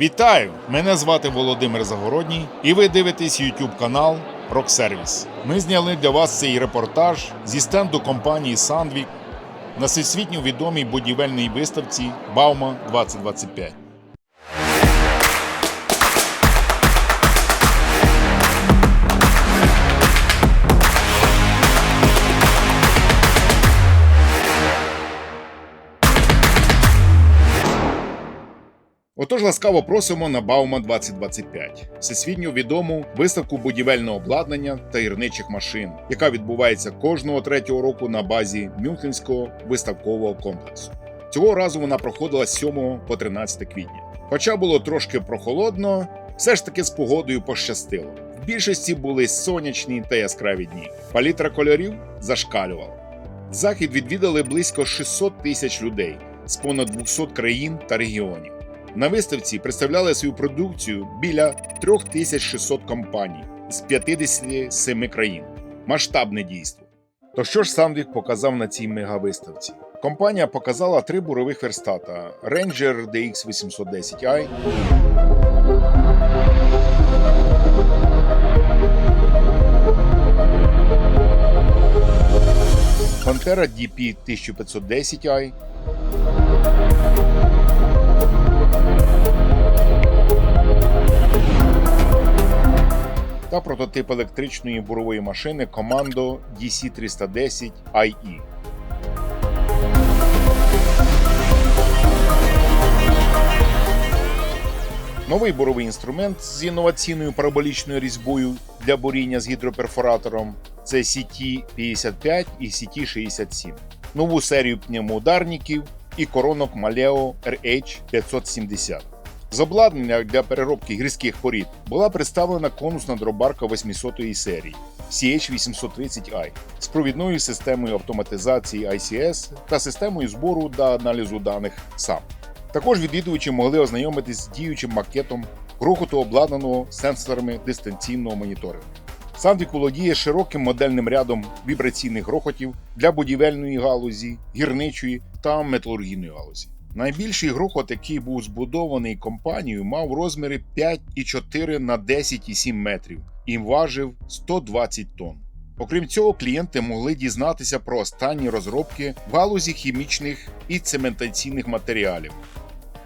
Вітаю! Мене звати Володимир Загородній, і ви дивитесь YouTube канал Роксервіс. Ми зняли для вас цей репортаж зі стенду компанії Sandvik на всесвітньо відомій будівельній виставці Баума 2025. Отож ласкаво просимо на Баума 2025, всесвітньо відому виставку будівельного обладнання та гірничих машин, яка відбувається кожного третього року на базі Мюнхенського виставкового комплексу. Цього разу вона проходила з 7 по 13 квітня. Хоча було трошки прохолодно, все ж таки з погодою пощастило. В більшості були сонячні та яскраві дні. Палітра кольорів зашкалювала. Захід відвідали близько 600 тисяч людей з понад 200 країн та регіонів. На виставці представляли свою продукцію біля 3600 компаній з 57 країн. Масштабне дійство. То що ж Сандвік показав на цій мегавиставці? Компанія показала три бурових верстата Ranger DX810i, Pantera DP 1510i, та прототип електричної бурової машини Commando DC310 IE. Новий буровий інструмент з інноваційною параболічною різьбою для буріння з гідроперфоратором це CT55 і CT67. Нову серію пневмоударників і коронок Maleo RH570. З обладнання для переробки гірських порід була представлена конусна дробарка 800-ї серії CH830i з провідною системою автоматизації ICS та системою збору та аналізу даних SAP. Також відвідувачі могли ознайомитись з діючим макетом грохоту обладнаного сенсорами дистанційного моніторингу. Сандвік володіє широким модельним рядом вібраційних грохотів для будівельної галузі, гірничої та металургійної галузі. Найбільший грохот, який був збудований компанією, мав розміри 5,4 на 10,7 метрів і важив 120 тонн. Окрім цього, клієнти могли дізнатися про останні розробки в галузі хімічних і цементаційних матеріалів,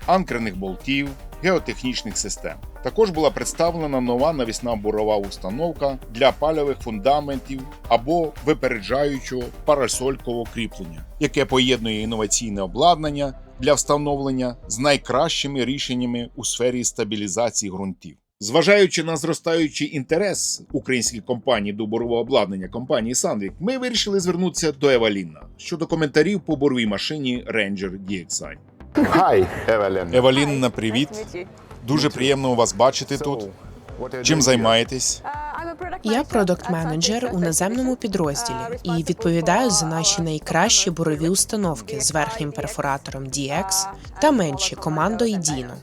анкерних болтів, геотехнічних систем. Також була представлена нова навісна бурова установка для пальових фундаментів або випереджаючого парасолькового кріплення, яке поєднує інноваційне обладнання для встановлення з найкращими рішеннями у сфері стабілізації ґрунтів. Зважаючи на зростаючий інтерес українських компаній до бурового обладнання компанії Sandvik, ми вирішили звернутися до Еваліна щодо коментарів по буровій машині Ranger DXi. Hi, Evelyn. Еваліна, привіт! Дуже приємно вас бачити тут. Чим займаєтесь? Я продакт-менеджер у наземному підрозділі і відповідаю за наші найкращі бурові установки з верхнім перфоратором DX та менші командою Dino.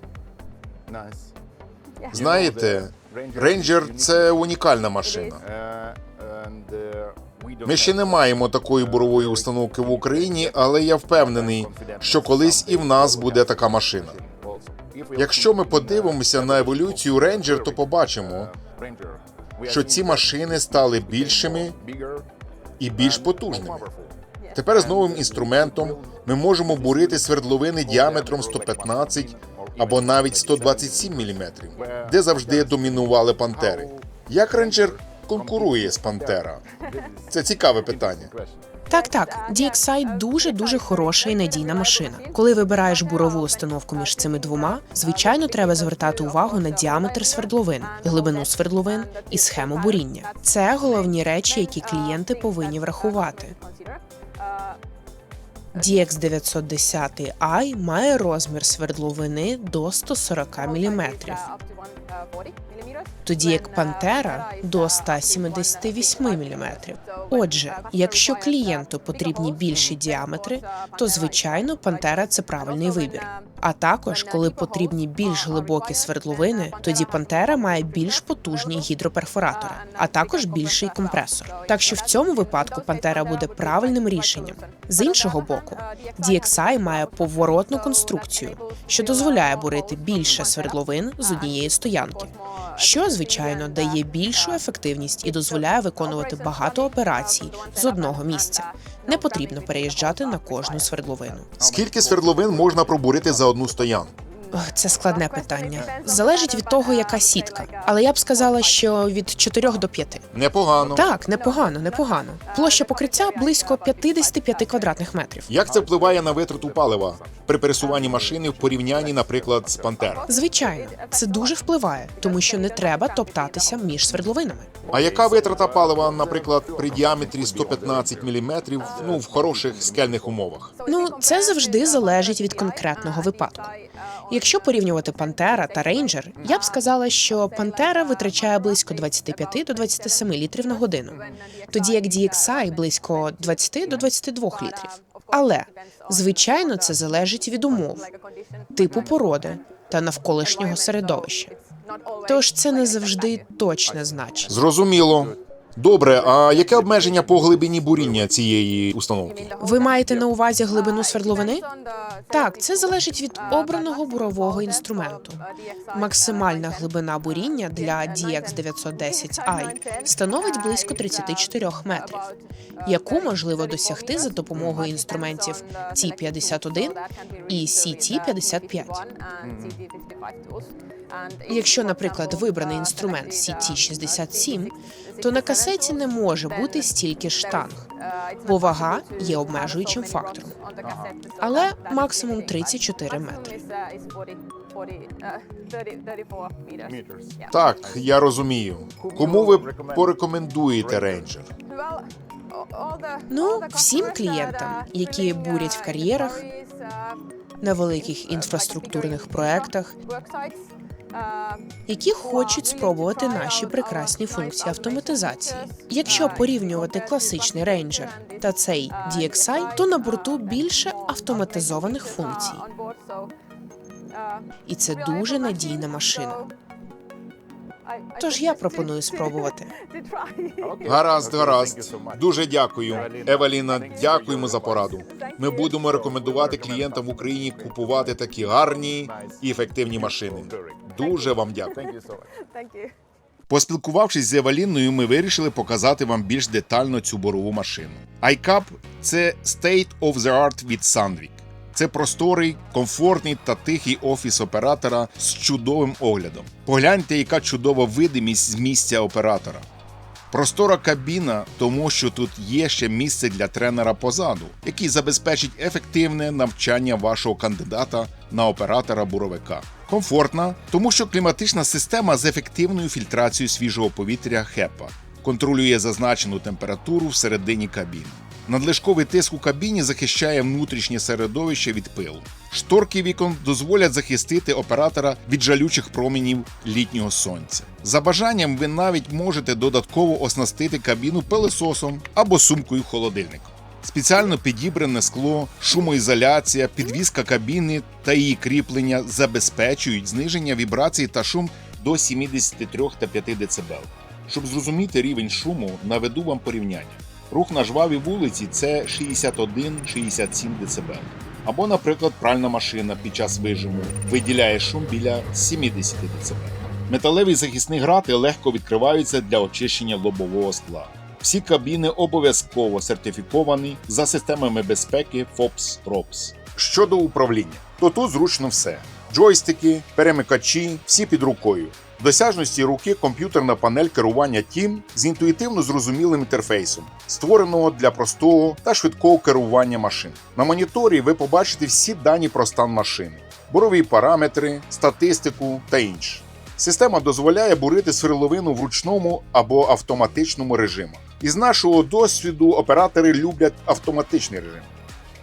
Знаєте, Ranger – це унікальна машина. Ми ще не маємо такої бурової установки в Україні, але я впевнений, що колись і в нас буде така машина. Якщо ми подивимося на еволюцію Ranger, то побачимо, що ці машини стали більшими і більш потужними. Тепер з новим інструментом ми можемо бурити свердловини діаметром 115 або навіть 127 мм, де завжди домінували пантери. Як Ranger конкурує з Пантера? Це цікаве питання. Так, так, DXi дуже дуже хороша і надійна машина. Коли вибираєш бурову установку між цими двома, звичайно, треба звертати увагу на діаметр свердловин, глибину свердловин і схему буріння. Це головні речі, які клієнти повинні врахувати. DX910i має розмір свердловини до 140 мм, тоді як Пантера до 178 мм. Отже, якщо клієнту потрібні більші діаметри, то звичайно Пантера це правильний вибір. А також, коли потрібні більш глибокі свердловини, тоді Пантера має більш потужні гідроперфоратори, а також більший компресор. Так що в цьому випадку Пантера буде правильним рішенням. З іншого боку, DXI має поворотну конструкцію, що дозволяє бурити більше свердловин з однієї стоянки, що звичайно дає більшу ефективність і дозволяє виконувати багато операцій з одного місця. Не потрібно переїжджати на кожну свердловину. Скільки свердловин можна пробурити за одну стоянку? Це складне питання. Залежить від того, яка сітка. Але я б сказала, що від 4 до 5. Непогано. Так, непогано, непогано. Площа покриття близько 55 квадратних метрів. Як це впливає на витрату палива при пересуванні машини в порівнянні, наприклад, з Пантера? Звичайно, це дуже впливає, тому що не треба топтатися між свердловинами. А яка витрата палива, наприклад, при діаметрі 115 мм, ну в хороших скельних умовах? Ну, це завжди залежить від конкретного випадку. Якщо порівнювати Пантера та Рейнджер, я б сказала, що Пантера витрачає близько 25 до 27 літрів на годину, тоді як DXI близько 20 до 22 літрів. Але звичайно, це залежить від умов, типу породи та навколишнього середовища. Тож це не завжди точне значення. Зрозуміло. Добре, а яке обмеження по глибині буріння цієї установки? Ви маєте на увазі глибину свердловини? Так, це залежить від обраного бурового інструменту. Максимальна глибина буріння для DX910i становить близько 34 метрів, яку можливо досягти за допомогою інструментів T51 і CT55. Якщо, наприклад, вибраний інструмент CT67, то на касеті не може бути стільки штанг, бо вага є обмежуючим фактором. Але максимум 34 метри. Так, я розумію. Кому ви порекомендуєте рейнджер? Ну, всім клієнтам, які бурять в кар'єрах, на великих інфраструктурних проектах, які хочуть спробувати наші прекрасні функції автоматизації. Якщо порівнювати класичний рейнджер та цей DXI, то на борту більше автоматизованих функцій, і це дуже надійна машина. Тож я пропоную спробувати. Гаразд, гаразд. Дуже дякую. Евеліна, дякуємо за пораду. Ми будемо рекомендувати клієнтам в Україні купувати такі гарні і ефективні машини. Дуже вам дякую. Поспілкувавшись з Евеліною, ми вирішили показати вам більш детально цю борову машину. iCap – це State of the Art від Sandvik. Це просторий, комфортний та тихий офіс оператора з чудовим оглядом. Погляньте, яка чудова видимість з місця оператора. Простора кабіна, тому що тут є ще місце для тренера позаду, який забезпечить ефективне навчання вашого кандидата на оператора буровика. Комфортна, тому що кліматична система з ефективною фільтрацією свіжого повітря HEPA контролює зазначену температуру всередині кабіни. Надлишковий тиск у кабіні захищає внутрішнє середовище від пилу. Шторки вікон дозволять захистити оператора від жалючих промінів літнього сонця. За бажанням ви навіть можете додатково оснастити кабіну пилососом або сумкою холодильником. Спеціально підібране скло, шумоізоляція, підвізка кабіни та її кріплення забезпечують зниження вібрацій та шум до 73 та 5 дБ. Щоб зрозуміти рівень шуму, наведу вам порівняння. Рух на жвавій вулиці це 61-67 дБ. Або, наприклад, пральна машина під час вижиму виділяє шум біля 70 дБ. Металеві захисні грати легко відкриваються для очищення лобового скла. Всі кабіни обов'язково сертифіковані за системами безпеки FOPS ROPS. Щодо управління, то тут зручно все: джойстики, перемикачі, всі під рукою. Досяжності руки комп'ютерна панель керування TIM з інтуїтивно зрозумілим інтерфейсом, створеного для простого та швидкого керування машин. На моніторі ви побачите всі дані про стан машини, бурові параметри, статистику та інше. Система дозволяє бурити сверловину в ручному або автоматичному режимах. Із нашого досвіду оператори люблять автоматичний режим,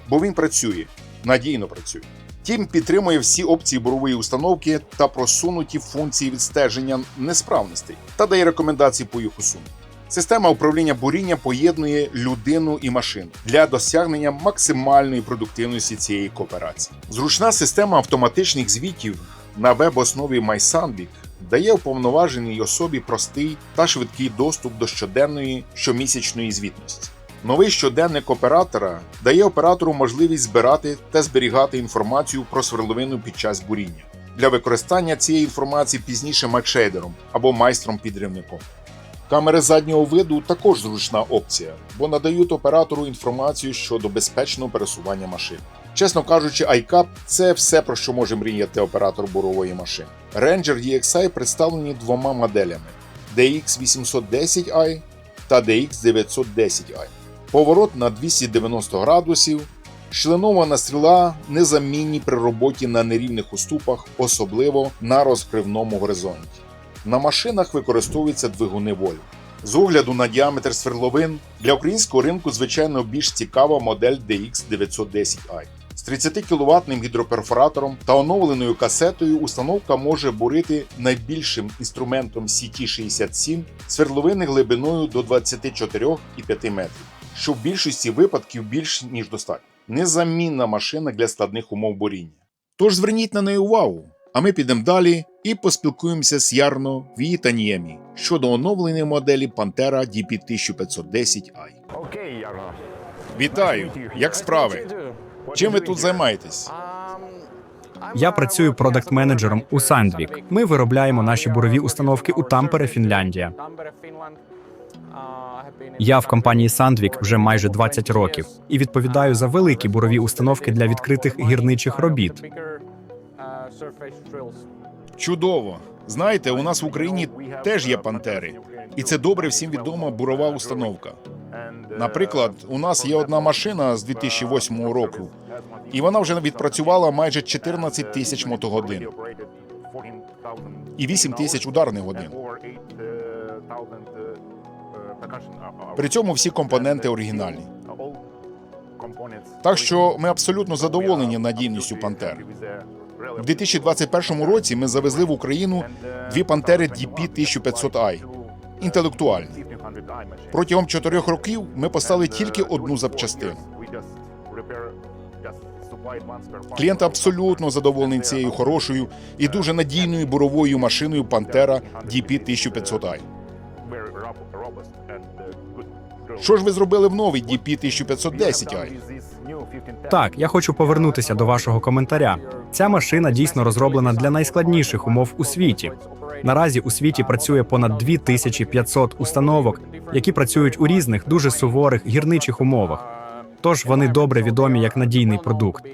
бо він працює, надійно працює. Тім підтримує всі опції бурової установки та просунуті функції відстеження несправностей та дає рекомендації по їх усуненню. Система управління буріння поєднує людину і машину для досягнення максимальної продуктивності цієї кооперації. Зручна система автоматичних звітів на веб-основі MySandvik дає уповноваженій особі простий та швидкий доступ до щоденної щомісячної звітності. Новий щоденник оператора дає оператору можливість збирати та зберігати інформацію про свердловину під час буріння для використання цієї інформації пізніше макшейдером або майстром-підривником. Камери заднього виду також зручна опція, бо надають оператору інформацію щодо безпечного пересування машин. Чесно кажучи, iCap – це все, про що може мріяти оператор бурової машини. Ranger EXI представлені двома моделями DX810i та DX910i. Поворот на 290 градусів, членована стріла незамінні при роботі на нерівних уступах, особливо на розкривному горизонті. На машинах використовуються двигуни Volvo. З огляду на діаметр свердловин для українського ринку, звичайно, більш цікава модель DX910i. З 30 кВт гідроперфоратором та оновленою касетою установка може бурити найбільшим інструментом CT67 свердловини глибиною до 24,5 метрів, що в більшості випадків більш ніж достатньо. Незамінна машина для складних умов буріння. Тож зверніть на неї увагу, а ми підемо далі і поспілкуємося з Ярно Віїтаніємі щодо оновленої моделі Pantera DP1510i. Окей, Ярно. Вітаю! Як справи? Чим ви тут займаєтесь? Я працюю продакт-менеджером у Sandvik. Ми виробляємо наші бурові установки у Тампере, Фінляндія. Я в компанії Sandvik вже майже 20 років і відповідаю за великі бурові установки для відкритих гірничих робіт. Чудово! Знаєте, у нас в Україні теж є пантери, і це добре всім відома бурова установка. Наприклад, у нас є одна машина з 2008 року, і вона вже відпрацювала майже 14 тисяч мотогодин і 8 тисяч ударних годин. При цьому всі компоненти оригінальні. Так що ми абсолютно задоволені надійністю пантер. В 2021 році ми завезли в Україну дві пантери DP1500i інтелектуальні. Протягом чотирьох років ми поставили тільки одну запчастину. Клієнт абсолютно задоволений цією хорошою і дуже надійною буровою машиною Pantera DP1500i. Що ж ви зробили в новий DP1510i? Так, я хочу повернутися до вашого коментаря. Ця машина дійсно розроблена для найскладніших умов у світі. Наразі у світі працює понад 2500 установок, які працюють у різних дуже суворих гірничих умовах. Тож вони добре відомі як надійний продукт.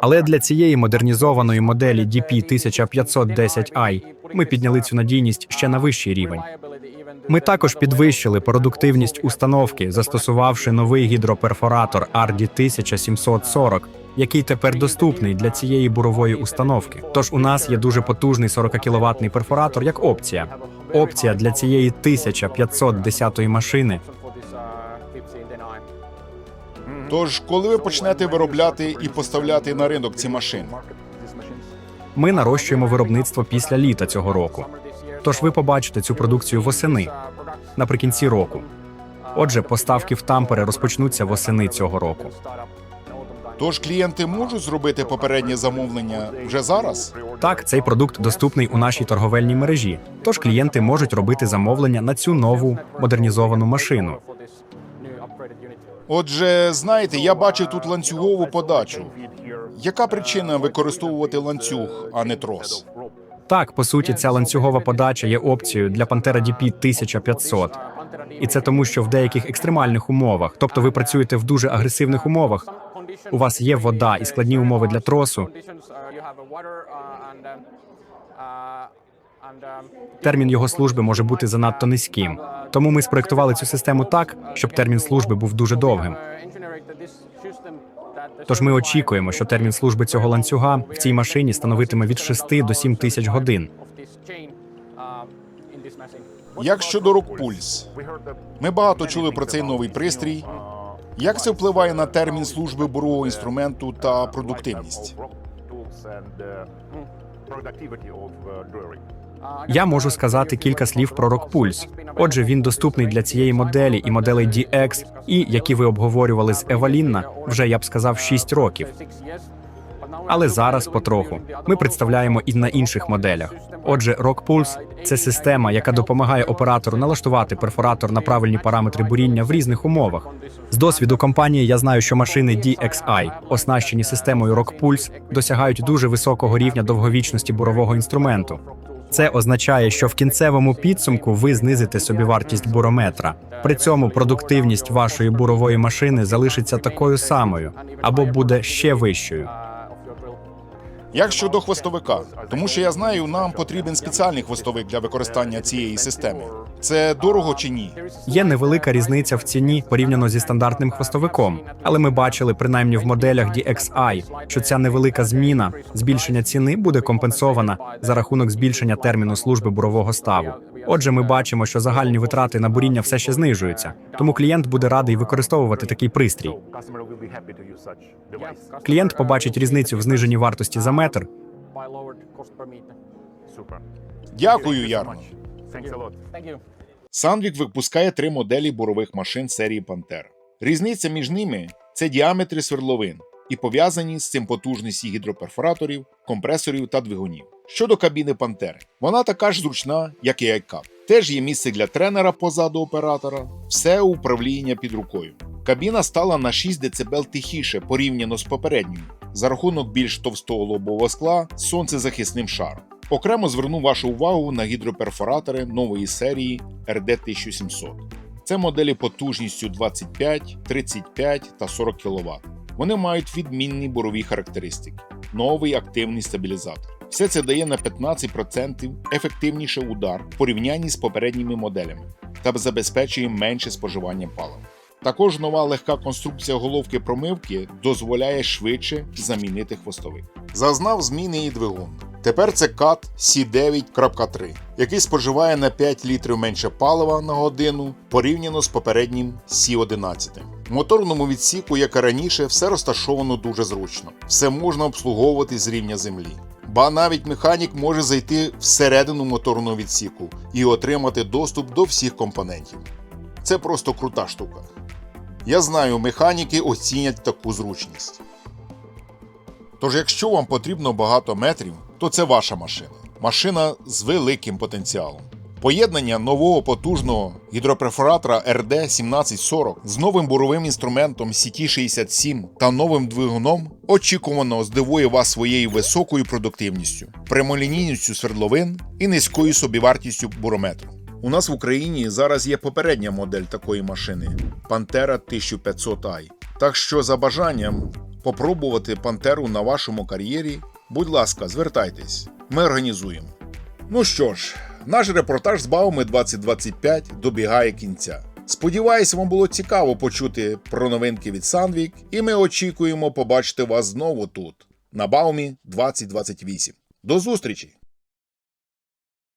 Але для цієї модернізованої моделі DP1510i ми підняли цю надійність ще на вищий рівень. Ми також підвищили продуктивність установки, застосувавши новий гідроперфоратор RD1740, який тепер доступний для цієї бурової установки. Тож у нас є дуже потужний 40 кВт перфоратор як опція. Опція для цієї 1510 машини Тож, коли ви почнете виробляти і поставляти на ринок ці машини? Ми нарощуємо виробництво після літа цього року. Тож ви побачите цю продукцію восени наприкінці року. Отже, поставки в тампере розпочнуться восени цього року. Тож клієнти можуть зробити попереднє замовлення вже зараз? Так, цей продукт доступний у нашій торговельній мережі. Тож клієнти можуть робити замовлення на цю нову модернізовану машину. Отже, знаєте, я бачив тут ланцюгову подачу. Яка причина використовувати ланцюг, а не трос? Так, по суті, ця ланцюгова подача є опцією для Pantera DP 1500. І це тому, що в деяких екстремальних умовах, тобто ви працюєте в дуже агресивних умовах, у вас є вода і складні умови для тросу. Термін його служби може бути занадто низьким. Тому ми спроектували цю систему так, щоб термін служби був дуже довгим. Тож ми очікуємо, що термін служби цього ланцюга в цій машині становитиме від 6 до 7 тисяч годин. Як щодо Рокпульс? Ми багато чули про цей новий пристрій. Як це впливає на термін служби бурового інструменту та продуктивність? Я можу сказати кілька слів про RockPulse. Отже, він доступний для цієї моделі і моделей DX, і які ви обговорювали з Евалінна, вже я б сказав 6 років. Але зараз потроху ми представляємо і на інших моделях. Отже, RockPulse – це система, яка допомагає оператору налаштувати перфоратор на правильні параметри буріння в різних умовах. З досвіду компанії я знаю, що машини DXI, оснащені системою RockPulse, досягають дуже високого рівня довговічності бурового інструменту. Це означає, що в кінцевому підсумку ви знизите собівартість бурометра. При цьому продуктивність вашої бурової машини залишиться такою самою або буде ще вищою. Як щодо хвостовика? Тому що я знаю, нам потрібен спеціальний хвостовик для використання цієї системи. Це дорого чи ні? Є невелика різниця в ціні порівняно зі стандартним хвостовиком, але ми бачили принаймні в моделях DXI, що ця невелика зміна збільшення ціни буде компенсована за рахунок збільшення терміну служби бурового ставу. Отже, ми бачимо, що загальні витрати на буріння все ще знижуються, тому клієнт буде радий використовувати такий пристрій. Клієнт побачить різницю в зниженні вартості за метр. Дякую, Ярно. Sandvik випускає три моделі бурових машин серії Pantera. Різниця між ними це діаметри свердловин і пов'язані з цим потужності гідроперфораторів, компресорів та двигунів. Щодо кабіни Пантери, вона така ж зручна, як і iCap. Теж є місце для тренера позаду оператора, все управління під рукою. Кабіна стала на 6 дБ тихіше порівняно з попередньою, за рахунок більш товстого лобового скла з сонцезахисним шаром. Окремо зверну вашу увагу на гідроперфоратори нової серії RD1700. Це моделі потужністю 25, 35 та 40 кВт. Вони мають відмінні бурові характеристики, новий активний стабілізатор. Все це дає на 15% ефективніше удар в порівнянні з попередніми моделями та забезпечує менше споживання палива. Також нова легка конструкція головки промивки дозволяє швидше замінити хвостовик. Зазнав зміни і двигун. Тепер це CAT C9.3, який споживає на 5 літрів менше палива на годину порівняно з попереднім C11. В моторному відсіку, як і раніше, все розташовано дуже зручно. Все можна обслуговувати з рівня землі. Ба навіть механік може зайти всередину моторного відсіку і отримати доступ до всіх компонентів. Це просто крута штука. Я знаю, механіки оцінять таку зручність. Тож, якщо вам потрібно багато метрів, то це ваша машина. Машина з великим потенціалом. Поєднання нового потужного гідроперфоратора RD1740 з новим буровим інструментом CT67 та новим двигуном очікувано здивує вас своєю високою продуктивністю, прямолінійністю свердловин і низькою собівартістю бурометру. У нас в Україні зараз є попередня модель такої машини Pantera 1500i. Так що за бажанням попробувати Пантеру на вашому кар'єрі, будь ласка, звертайтесь, ми організуємо. Ну що ж, наш репортаж з Бауми 2025 добігає кінця. Сподіваюсь, вам було цікаво почути про новинки від Sandvik, і ми очікуємо побачити вас знову тут, на Баумі 2028. До зустрічі!